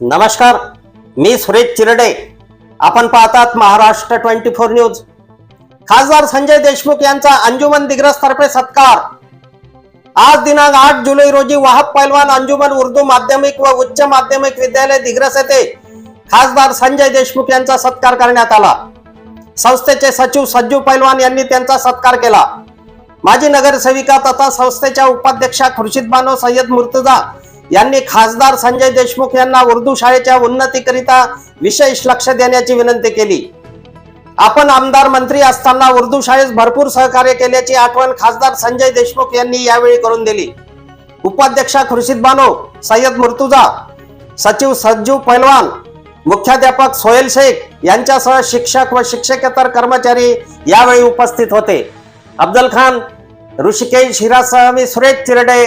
नमस्कार मी सुरेश चिरडे. आपण पाहतात महाराष्ट्र ट्वेंटी फोर न्यूज. खासदार संजय देशमुख यांचा अंजुमन दिग्रसतर्फे सत्कार. आज दिनांक आठ जुलै रोजी वाहक पैलवान अंजुमन उर्दू माध्यमिक व उच्च माध्यमिक विद्यालय दिग्रस येथे खासदार संजय देशमुख यांचा सत्कार करण्यात आला. संस्थेचे सचिव सज्जू पैलवान यांनी त्यांचा सत्कार केला. माजी नगरसेविका तथा संस्थेच्या उपाध्यक्षा खुर्शीद बानो सय्यद मुर्तजा यांनी खासदार संजय देशमुख यांना उर्दू शाळेच्या उन्नतीकरिता विशेष लक्ष देण्याची विनंती केली. आपण आमदार मंत्री असताना उर्दू शाळेस भरपूर सहकार्य केल्याची आठवण खासदार संजय देशमुख यांनी यावेळी करून दिली. उपाध्यक्षा खुर्शीद बानो सय्यद मुर्तुजा सचिव सज्जू पैलवान मुख्याध्यापक सोहेल शेख यांच्यासह शिक्षक व शिक्षकेतर कर्मचारी यावेळी उपस्थित होते. अफजल खान ऋषिकेश हिरासह मी Suresh Chirde